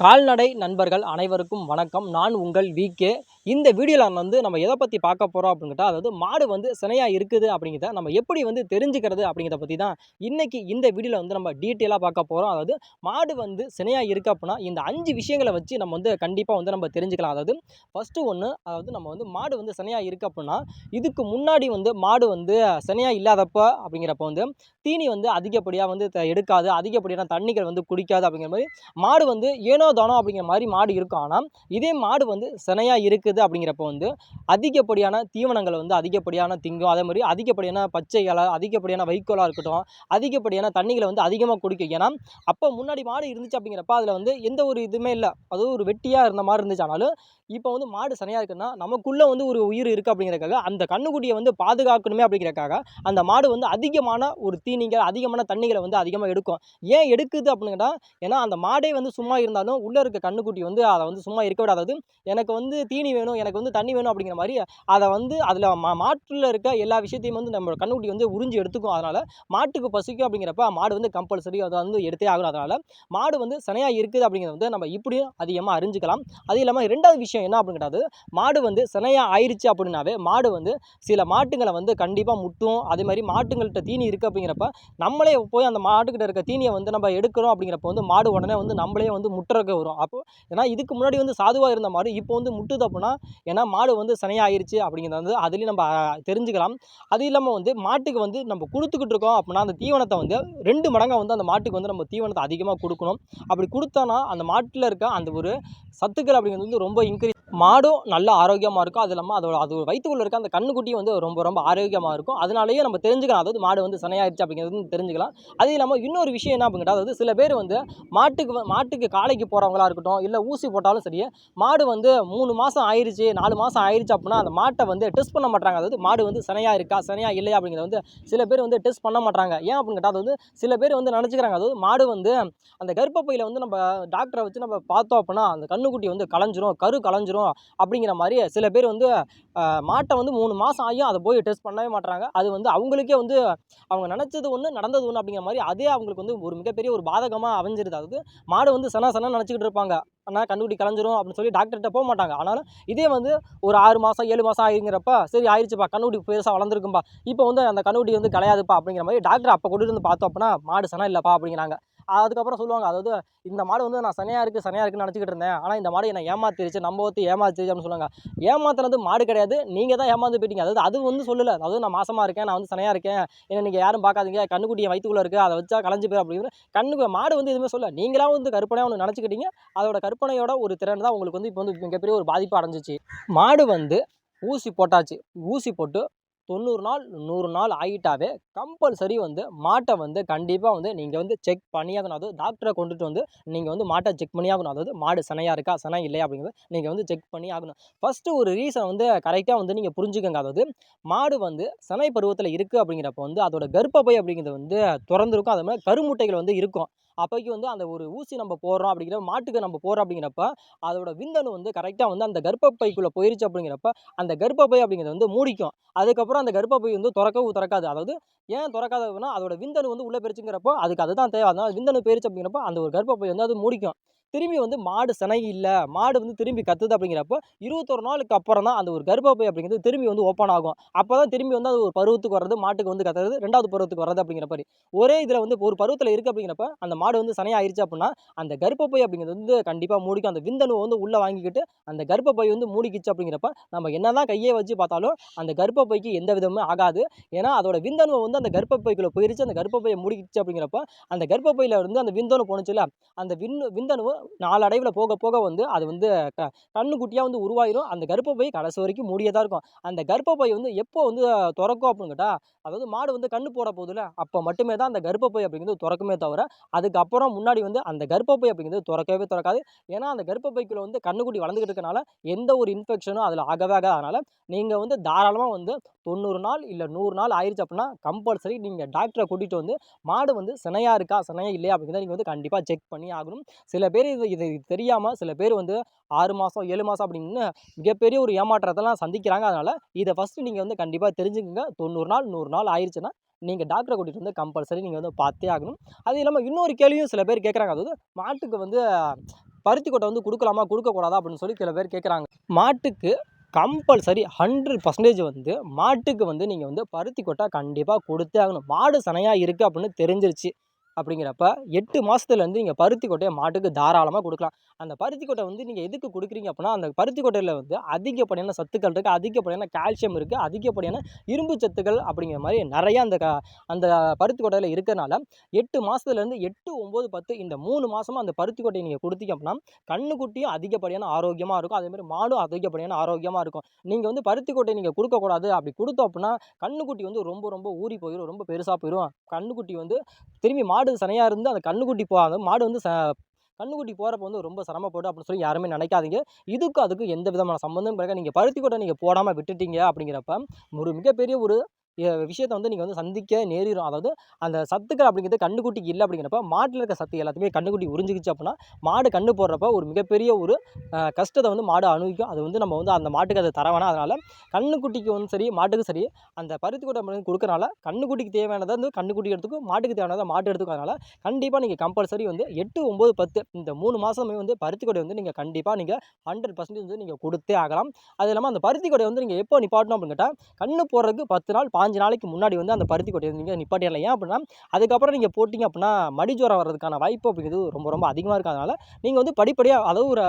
கால்நடை நண்பர்கள் அனைவருக்கும் வணக்கம். நான் உங்கள் விகே இந்த வீடியோவில் வந்து நம்ம எதை பற்றி பார்க்க போகிறோம் அப்படின்னு கேட்டால் அதாவது மாடு வந்து சினையாக இருக்குது அப்படிங்கிறத நம்ம எப்படி வந்து தெரிஞ்சுக்கிறது அப்படிங்கிறத பற்றி தான் இன்றைக்கி இந்த வீடியோவில் வந்து நம்ம டீட்டெயிலாக பார்க்க போகிறோம் அதாவது மாடு வந்து சினையாக இருக்குது அப்படின்னா இந்த அஞ்சு விஷயங்களை வச்சு நம்ம வந்து கண்டிப்பாக வந்து நம்ம தெரிஞ்சுக்கலாம். அதாவது ஃபஸ்ட்டு ஒன்று அதாவது நம்ம வந்து மாடு வந்து சினையாக இருக்குது அப்படின்னா இதுக்கு முன்னாடி வந்து மாடு வந்து சினையாக இல்லாதப்போ அப்படிங்கிறப்ப வந்து தீனி வந்து அதிகப்படியாக வந்து த- எடுக்காது. அதிகப்படியான தண்ணிகள் வந்து குடிக்காது அப்படிங்கிற மாதிரி மாடு வந்து ஏனோ தானோ அப்படிங்கிற மாதிரி மாடு இருக்கும். ஆனால் இதே மாடு வந்து சினையாக இருக்குது அப்படிங்கிறப்ப வந்து அதிகப்படியான தீவனங்களை வந்து அதிகப்படியான திங்கும் அதே மாதிரி அதிகப்படியான பச்சை இலை அதிகப்படியான வைக்கோலாக இருக்கட்டும் அதிகப்படியான தண்ணிகளை வந்து அதிகமாக குடிக்கும். ஏன்னா அப்போ முன்னாடி மாடு இருந்துச்சு அப்படிங்கிறப்ப அதில் வந்து எந்த ஒரு இதுவுமே இல்லை. அது ஒரு வெட்டியாக இருந்த மாதிரி இருந்துச்சு ஆனாலும் இப்போ வந்து மாடு சனையாக இருக்குன்னா நமக்குள்ளே வந்து ஒரு உயிர் இருக்குது அப்படிங்கிறக்காக அந்த கண்ணுக்குட்டியை வந்து பாதுகாக்கணுமே அப்படிங்கிறக்காக அந்த மாடு வந்து அதிகமான ஒரு தீனிகள் அதிகமான தண்ணிகளை வந்து அதிகமாக எடுக்கும். ஏன் எடுக்குது அப்படின்னா ஏன்னா அந்த மாடே வந்து சும்மா இருந்தாலும் உள்ளே இருக்க கண்ணுக்குட்டி வந்து அதை வந்து சும்மா இருக்க விடாது. எனக்கு வந்து தீனி வேணும் எனக்கு வந்து தண்ணி வேணும் அப்படிங்கிற மாதிரி அதை வந்து அதில் மா மாட்டில் இருக்க எல்லா விஷயத்தையும் வந்து நம்ம கண்ணுக்குட்டி வந்து உறிஞ்சி எடுத்துக்கும். அதனால் மாட்டுக்கு பசிக்கும் அப்படிங்கிறப்ப மாடு வந்து கம்பல்சரி அதை வந்து எடுத்தே ஆகணும். அதனால் மாடு வந்து சனையாக இருக்குது அப்படிங்கிறத வந்து நம்ம இப்படியும் அதிகமாக அறிஞ்சிக்கலாம். அது இல்லாமல் ரெண்டாவது விஷயம் என்ன அப்படின்னு மாடு வந்து சனையாக ஆயிடுச்சு அப்படின்னாவே மாடு வந்து சில மாட்டுங்களை வந்து கண்டிப்பாக முட்டும். அதே மாதிரி மாட்டுங்கள்கிட்ட தீனி இருக்குது அப்படிங்கிறப்ப நம்மளே போய் அந்த மாட்டுக்கிட்ட இருக்க தீனியை வந்து நம்ம எடுக்கிறோம் அப்படிங்கிறப்ப வந்து மாடு உடனே வந்து நம்மளே வந்து முட்டுறக்க வரும். அப்போ ஏன்னா இதுக்கு முன்னாடி வந்து சாதுவாக இருந்த மாடு இப்போ வந்து முட்டுது அப்படின்னா ஏன்னா மாடு வந்து சனையாயிருச்சு அப்படிங்கிறத வந்து அதுலேயும் நம்ம தெரிஞ்சுக்கலாம். அது இல்லாமல் வந்து மாட்டுக்கு வந்து நம்ம கொடுத்துக்கிட்டு இருக்கோம் அப்படின்னா அந்த தீவனத்தை வந்து ரெண்டு மடங்காக வந்து அந்த மாட்டுக்கு வந்து நம்ம தீவனத்தை அதிகமாக கொடுக்கணும். அப்படி கொடுத்தோன்னா அந்த மாட்டில் இருக்க அந்த ஒரு சத்துக்கள் அப்படிங்கிறது வந்து ரொம்ப இன்க்ரீஸ் மாடும் நல்ல ஆரோக்கியமாக இருக்கும். அது இல்லாமல் அதோட அது வயிற்றுக்குள்ள இருக்க அந்த கண்ணுக்குட்டியும் வந்து ரொம்ப ரொம்ப ஆரோக்கியமாக இருக்கும். அதனாலேயே நம்ம தெரிஞ்சுக்கலாம். அதாவது மாடு வந்து சனையாயிருச்சு அப்படிங்கிறது வந்து தெரிஞ்சுக்கலாம். அது இல்லாமல் இன்னொரு விஷயம் என்ன அப்படின்னா அதாவது சில பேர் வந்து மாட்டுக்கு மாட்டுக்கு காலைக்கு போகிறவங்களா இருக்கட்டும் இல்லை ஊசி போட்டாலும் சரி மாடு வந்து மூணு மாதம் ஆயிடுச்சு நாலு மாதம் ஆயிடுச்சு அப்படின்னா அந்த மாட்டை வந்து டெஸ்ட் பண்ண மாட்டாங்க அதாவது மாடு வந்து சனையாக இருக்கா சனையாக இல்லையா அப்படிங்கிறத வந்து சில பேர் வந்து டெஸ்ட் பண்ண மாட்டாங்க ஏன் அப்படின்னு கேட்டால் அது வந்து சில பேர் வந்து நினச்சிக்கிறாங்க. அதாவது மாடு வந்து அந்த கர்ப்பப்பையில் வந்து நம்ம டாக்டரை வச்சு நம்ம பார்த்தோம் அப்படின்னா அந்த கண்ணுக்குட்டி வந்து கலைஞ்சிரும் கரு கலைஞ்சிரும் அப்படிங்கிற மாதிரி சில பேர் வந்து மாட்டை வந்து மூணு மாதம் ஆகியும் அதை போய் டெஸ்ட் பண்ணவே மாட்டுறாங்க அது வந்து அவங்களுக்கே வந்து அவங்க நினச்சது ஒன்று நடந்தது ஒன்று அப்படிங்கிற மாதிரி அதே அவங்களுக்கு வந்து ஒரு மிகப்பெரிய ஒரு பாதகமாக அமைஞ்சிருது. அதாவது மாடு வந்து சனா சனா நினச்சிக்கிட்டு இருப்பாங்க. ஆனால் கண்ணுக்குட்டி கலைஞ்சிரும் அப்படின்னு சொல்லி டாக்டர்கிட்ட போக மாட்டாங்க. ஆனாலும் இதே வந்து ஒரு ஆறு மாதம் ஏழு மாதம் ஆகிங்கிறப்ப சரி ஆயிடுச்சுப்பா கண்ணுக்குட்டி பெருசாக வளர்ந்துருக்கும்பா. இப்போ வந்து அந்த கண்ணுடி வந்து கிடையாதுப்பா அப்படிங்கிற மாதிரி டாக்டர் அப்போ கொண்டு வந்து பார்த்தோம் அப்படின்னா மாடு சனா இல்லைப்பா அப்படிங்கிறாங்க. அதுக்கப்புறம் சொல்லுவாங்க அதாவது இந்த மாடு வந்து நான் சனையாக இருக்குது சனையாக இருக்குன்னு நினச்சிக்கிட்டு இருந்தேன். ஆனால் இந்த மாடு என்னை ஏமாத்திருச்சு நம்ம ஒத்து ஏமாத்திருச்சு அப்படின்னு சொல்லுவாங்க. ஏமாத்துனது மாடு கிடையாது நீங்கள் தான் ஏமாந்து போயிட்டீங்க. அதாவது அது வந்து சொல்லலை. அதாவது நான் மாசமாக இருக்கேன் நான் வந்து சனையாக இருக்கேன். என்ன நீங்கள் யாரும் பார்க்காதீங்க கண்ணுக்குட்டியை வயிற்றுக்குள்ளே இருக்குது அதை வச்சா கலைஞ்சு போயிடும் அப்படின்னு கண்ணுக்கு மாடு வந்து எதுவுமே சொல்ல நீங்களா வந்து கற்பனையாக ஒன்று நினச்சிக்கிட்டீங்க. அதோட கற்பனையோட ஒரு திறன் தான் உங்களுக்கு வந்து இப்போ வந்து மிகப்பெரிய ஒரு பாதிப்பு அடைஞ்சிச்சு. மாடு வந்து ஊசி போட்டாச்சு. ஊசி போட்டு தொண்ணூறு நாள் நூறு நாள் ஆகிட்டாவே கம்பல்சரி வந்து மாட்டை வந்து கண்டிப்பாக வந்து நீங்கள் வந்து செக் பண்ணியாகணும் அதாவது டாக்டரை கொண்டுட்டு வந்து நீங்கள் வந்து மாட்டை செக் பண்ணியாகணும் அதாவது மாடு சனையாக இருக்கா சனை இல்லையா அப்படிங்கிறது நீங்கள் வந்து செக் பண்ணி ஆகணும். ஃபஸ்ட்டு ஒரு ரீசன் வந்து கரெக்டாக வந்து நீங்கள் புரிஞ்சுக்கங்க. அதாவது மாடு வந்து சனை பருவத்தில் இருக்குது அப்படிங்கிறப்ப வந்து அதோட கர்ப்பப்பை அப்படிங்கிறது வந்து திறந்துருக்கும். அது மாதிரி கருமுட்டைகள் வந்து இருக்கும். அப்போக்கி வந்து அந்த ஒரு ஊசி நம்ம போடுறோம் அப்படிங்கிற மாட்டுக்கு நம்ம போடுறோம் அப்படிங்கிறப்ப அதோட விந்தணு வந்து கரெக்டாக வந்து அந்த கர்ப்பப்பைக்குள்ளே போயிருச்சு அப்படிங்கிறப்ப அந்த கர்ப்பப்பை அப்படிங்கிறது வந்து மூடிக்கும். அதுக்கப்புறம் அந்த கர்ப்பப்பை வந்து திறக்கவும் திறக்காது. அதாவது ஏன் திறக்காதுன்னா அதோட விந்தணு வந்து உள்ளே போயிருச்சுங்கிறப்போ அதுக்கு அதுதான் தேவை. அதனால் விந்தணு போயிருச்சு அப்படிங்கிறப்ப அந்த ஒரு கர்ப்பப்பை வந்து அது மூடிக்கும். திரும்பி வந்து மாடு சினகி இல்லை மாடு வந்து திரும்பி கத்துது அப்படிங்கிறப்போ இருபத்தொரு நாளுக்கு அப்புறம் தான் அந்த ஒரு கர்ப்பப்பை அப்படிங்கிறது திரும்பி வந்து ஓப்பன் ஆகும். அப்போ தான் திரும்பி வந்து அது ஒரு பருவத்துக்கு வர்றது மாட்டுக்கு வந்து கத்துறது ரெண்டாவது பருவத்துக்கு வர்றது அப்படிங்கிற மாதிரி. ஒரே இதில் வந்து ஒரு பருவத்தில் இருக்குது அப்படிங்கிறப்ப அந்த மாடு வந்து சனையாயிருச்சு அப்படின்னா அந்த கர்ப்பப்பை அப்படிங்கிறது வந்து கண்டிப்பாக மூடிக்கும். அந்த விந்தணுவை வந்து உள்ளே வாங்கிக்கிட்டு அந்த கர்ப்பப்பை வந்து மூடிக்கிச்சு அப்படிங்கிறப்ப நம்ம என்ன தான் கையை வச்சு பார்த்தாலும் அந்த கர்ப்பப்பைக்கு எந்த விதமும் ஆகாது. ஏன்னா அதோட விந்தணுவை வந்து அந்த கர்ப்பப்பைக்குள்ளே போயிருச்சு அந்த கர்ப்பப்பையை மூடிக்கிச்சு அப்படிங்கிறப்ப அந்த கர்ப்பப்பையில் இருந்து அந்த விந்தணு போணுச்சுல அந்த விண் விந்தணுவு நாளடைவில் போக போக வந்து அது வந்து க கண்ணுக்குட்டியாக வந்து உருவாயிரும். அந்த கர்ப்பப்பை கடைசி வரைக்கும் மூடியே தான் இருக்கும். அந்த கர்ப்பப்பை வந்து எப்போ வந்து திறக்கும் அப்படின்னு கேட்டால் அதாவது மாடு வந்து கண்ணு போட போகுதுல அப்போ மட்டுமே தான் அந்த கர்ப்பப்பை அப்படிங்கிறது திறக்குமே தவிர அதுக்கப்புறம் முன்னாடி வந்து அந்த கர்ப்பப்பை அப்படிங்கிறது திறக்கவே திறக்காது. ஏன்னா அந்த கர்ப்பப்பைக்குள்ள வந்து கண்ணுக்குட்டி வளர்ந்துக்கிட்டு இருக்கனால எந்த ஒரு இன்ஃபெக்ஷனும் அதில் ஆகவே ஆகாது. அதனால் நீங்கள் வந்து தாராளமாக வந்து தொண்ணூறு நாள் இல்லை நூறு நாள் ஆயிடுச்சு அப்படின்னா கம்பல்சரி நீங்கள் டாக்டரை கூட்டிகிட்டு வந்து மாடு வந்து சினையாக இருக்கா சினையா இல்லையா அப்படிங்கிறத நீங்கள் வந்து கண்டிப்பாக செக் பண்ணி ஆகணும். சில பேர் இது இது தெரியாமல் சில பேர் வந்து ஆறு மாதம் ஏழு மாதம் அப்படின்னு மிகப்பெரிய ஒரு ஏமாற்றத்தெல்லாம் சந்திக்கிறாங்க. அதனால் இதை ஃபஸ்ட்டு நீங்கள் வந்து கண்டிப்பாக தெரிஞ்சுக்கங்க. தொண்ணூறு நாள் நூறு நாள் ஆயிடுச்சுன்னா நீங்கள் டாக்டரை கூட்டிகிட்டு வந்து கம்பல்சரி நீங்கள் வந்து பார்த்தே ஆகணும். அது இல்லாமல் இன்னொரு கேள்வியும் சில பேர் கேட்குறாங்க அதாவது மாட்டுக்கு வந்து பருத்தி கொட்டை வந்து கொடுக்கலாமா கொடுக்கக்கூடாதா அப்படின்னு சொல்லி சில பேர் கேட்குறாங்க மாட்டுக்கு கம்பல்சரி ஹண்ட்ரட் பர்சன்டேஜ் வந்து மாட்டுக்கு வந்து நீங்கள் வந்து பருத்தி கொட்டை கண்டிப்பாக கொடுத்தே ஆகணும். மாடு சனையாக இருக்குது அப்படின்னு தெரிஞ்சிருச்சு. அப்படிங்கிறப்ப எட்டு மாதத்துலேருந்து நீங்கள் பருத்தி கொட்டையை மாட்டுக்கு தாராளமாக கொடுக்கலாம். அந்த பருத்தி கொட்டை வந்து நீங்கள் எதுக்கு கொடுக்குறீங்க அப்படின்னா அந்த பருத்தி கொட்டையில் வந்து அதிகப்படியான சத்துக்கள் இருக்குது அதிகப்படியான கால்சியம் இருக்குது அதிகப்படியான இரும்பு சத்துக்கள் அப்படிங்கிற மாதிரி நிறையா அந்த க அந்த பருத்தி கொட்டையில் இருக்கிறனால எட்டு மாதத்துலேருந்து எட்டு ஒம்பது பத்து இந்த மூணு மாதமாக அந்த பருத்தி கொட்டையை நீங்கள் கொடுத்தீங்க அப்படின்னா கண்ணுக்குட்டியும் அதிகப்படியான ஆரோக்கியமாக இருக்கும். அதேமாதிரி மாடும் அதிகப்படியான ஆரோக்கியமாக இருக்கும். நீங்கள் வந்து பருத்தி கொட்டையை நீங்கள் கொடுக்கக்கூடாது. அப்படி கொடுத்தோம் அப்படின்னா கண்ணுக்குட்டி வந்து ரொம்ப ரொம்ப ஊறி போயிடும் ரொம்ப பெருசாக போயிடும் கண்ணுக்குட்டி வந்து திரும்பி மா மாடு சனையாக இருந்து அந்த கண்ணுக்குட்டி போகாது மாடு வந்து ச கண்ணுக்குட்டி போகிறப்ப வந்து ரொம்ப சிரமப்படும் அப்படின்னு சொல்லி யாருமே நினைக்காதீங்க. இதுக்கும் அதுக்கும் எந்த விதமான சம்மந்தம் கிடையாது. நீங்கள் பருத்தி கொட்டை நீங்கள் போடாமல் விட்டுட்டீங்க அப்படிங்கிறப்ப ஒரு மிகப்பெரிய ஒரு விஷயத்த வந்து நீங்கள் வந்து சந்திக்க நேரிடும். அதாவது அந்த சத்துக்கள் அப்படிங்கிறது கண்ணுக்குட்டிக்கு இல்லை அப்படிங்கிறப்ப மாட்டில் இருக்க சத்து எல்லாத்தையுமே கண்ணுக்குட்டி உறிஞ்சிக்கிச்சு அப்படின்னா மாடு கண்ணு போடுறப்ப ஒரு மிகப்பெரிய ஒரு கஷ்டத்தை வந்து மாடு அனுபவிக்கும். அது வந்து நம்ம வந்து அந்த மாட்டுக்கு அதை தர வேணாம். அதனால் கண்ணுக்குட்டிக்கு வந்து சரி மாட்டுக்கும் சரி அந்த பருத்தி கொட்டை மருந்து கொடுக்கறனால கண்ணுக்குட்டிக்கு தேவையானதை வந்து கண்ணுக்குட்டி எடுத்துக்கும் மாட்டுக்கு தேவையானதை மாட்டு எடுத்துக்கும். அதனால் கண்டிப்பாக நீங்கள் கம்பல்சரி வந்து எட்டு ஒம்பது பத்து இந்த மூணு மாதமே வந்து பருத்தி கொடை வந்து நீங்கள் கண்டிப்பாக நீங்கள் ஹண்ட்ரட் பர்சன்டேஜ் வந்து நீங்கள் கொடுத்தே ஆகலாம். அது இல்லாமல் அந்த பருத்தி கொடை வந்து நீங்கள் எப்போ நிப்பாட்டணும் அப்படின்னு கேட்டால் கண்ணு போடுறதுக்கு பத்து நாள் பாஞ்சு நாளைக்கு முன்னாடி வந்து அந்த பருத்தி கொட்டையை நீங்கள் நிப்பாட்டிடலாம். ஏன் அப்படின்னா அதுக்கப்புறம் நீங்கள் போட்டிங்க அப்படின்னா மடிஜோரம் வர்றதுக்கான வாய்ப்பு அப்படிங்கிறது ரொம்ப ரொம்ப அதிகமாக இருக்கிறதுனால நீங்கள் வந்து படிப்படியாக அதாவது ஒரு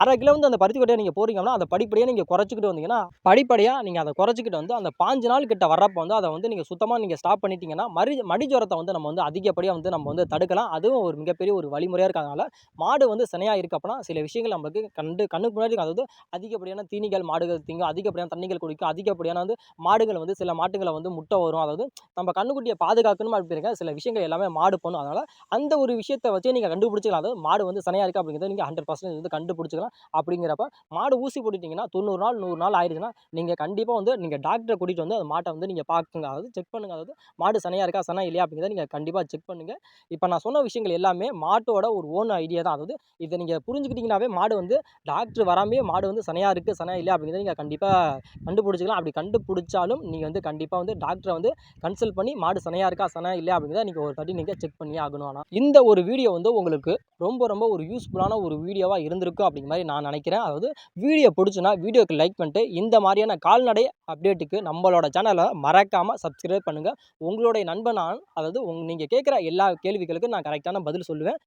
அரை கிலோ வந்து அந்த பருத்தி கொட்டையை நீங்கள் போடுறீங்க அப்படின்னா அதை படிப்படியாக நீங்கள் குறைச்சிக்கிட்டு வந்தீங்கன்னா படிப்படியாக நீங்கள் அதை குறைச்சிக்கிட்டு வந்து அந்த பாஞ்சு நாள் கிட்ட வர்றப்போ வந்து அதை வந்து நீங்கள் சுத்தமாக நீங்கள் ஸ்டாப் பண்ணிட்டீங்கன்னா மடி மடிஜோரத்தை வந்து நம்ம வந்து அதிகப்படியாக வந்து நம்ம வந்து தடுக்கலாம். அதுவும் ஒரு மிகப்பெரிய ஒரு வழிமுறையாக இருக்கிறதுனால மாடு வந்து சினையாக இருக்கப்போனா சில விஷயங்கள் நமக்கு கண்டு கண்ணுக்கு முன்னாடி அதாவது அதிகப்படியான தீனிகள் மாடுகள் திங்கும் அதிகப்படியான தண்ணிகள் குடிக்கும் அதிகப்படியான வந்து மாடுகள் வந்து சில மாட்டுகள் வந்து முட்டை வரும். அதாவது நம்ம கண்ணுக்குட்டியை பாதுகாக்கணும் அப்படிங்கிற சில விஷயங்கள் எல்லாமே மாடு பண்ணும். அதனால் அந்த ஒரு விஷயத்தை வச்சே நீங்கள் கண்டுபிடிச்சிக்கலாம். அதாவது மாடு வந்து சனையாக இருக்குது அப்படிங்கிறத நீங்கள் ஹண்ட்ரட் பர்சன்டேஜ் வந்து கண்டுபிடிச்சிக்கலாம். அப்படிங்கிறப்ப மாடு ஊசி போட்டுட்டிங்கன்னா தொண்ணூறு நாள் நூறு நாள் ஆயிடுச்சுன்னா நீங்கள் கண்டிப்பாக வந்து நீங்கள் டாக்டரை கூட்டிகிட்டு வந்து அந்த மாட்டை வந்து நீங்கள் பார்க்குங்க. அதாவது செக் பண்ணுங்க. அதாவது மாடு சனையாக இருக்கா சனா இல்லையா அப்படிங்கிறத நீங்கள் கண்டிப்பாக செக் பண்ணுங்கள் இப்போ நான் சொன்ன விஷயங்கள் எல்லாமே மாட்டோட ஒரு ஓன் ஐடியா தான். அதாவது இதை நீங்கள் புரிஞ்சுக்கிட்டிங்கன்னாவே மாடு வந்து டாக்டர் வராமே மாடு வந்து சனையாக இருக்குது சனையாக இல்லையா அப்படிங்கிறத நீங்கள் கண்டிப்பாக கண்டுபிடிச்சிக்கலாம். அப்படி கண்டுபிடிச்சாலும் நீங்கள் வந்து கண்டிப்பாக கண்டிப்பாக வந்து டாக்டரை வந்து கன்சல்ட் பண்ணி மாடு சனையாக இருக்கா சனா இல்லையா அப்படிங்கிறத நீங்கள் ஒரு தட்டி நீங்கள் செக் பண்ணி ஆகணும். ஆனால் இந்த ஒரு வீடியோ வந்து உங்களுக்கு ரொம்ப ரொம்ப ஒரு யூஸ்ஃபுல்லான ஒரு வீடியோவாக இருந்திருக்கும் அப்படிங்கிற மாதிரி நான் நினைக்கிறேன். அதாவது வீடியோ பிடிச்சுன்னா வீடியோக்கு லைக் பண்ணிட்டு இந்த மாதிரியான கால்நடை அப்டேட்டுக்கு நம்மளோட சேனலை மறக்காமல் சப்ஸ்கிரைப் பண்ணுங்கள் உங்களுடைய நண்பன் நான் அதாவது உங் நீங்கள் கேட்குற எல்லா கேள்விகளுக்கும் நான் கரெக்டான பதில் சொல்லுவேன்.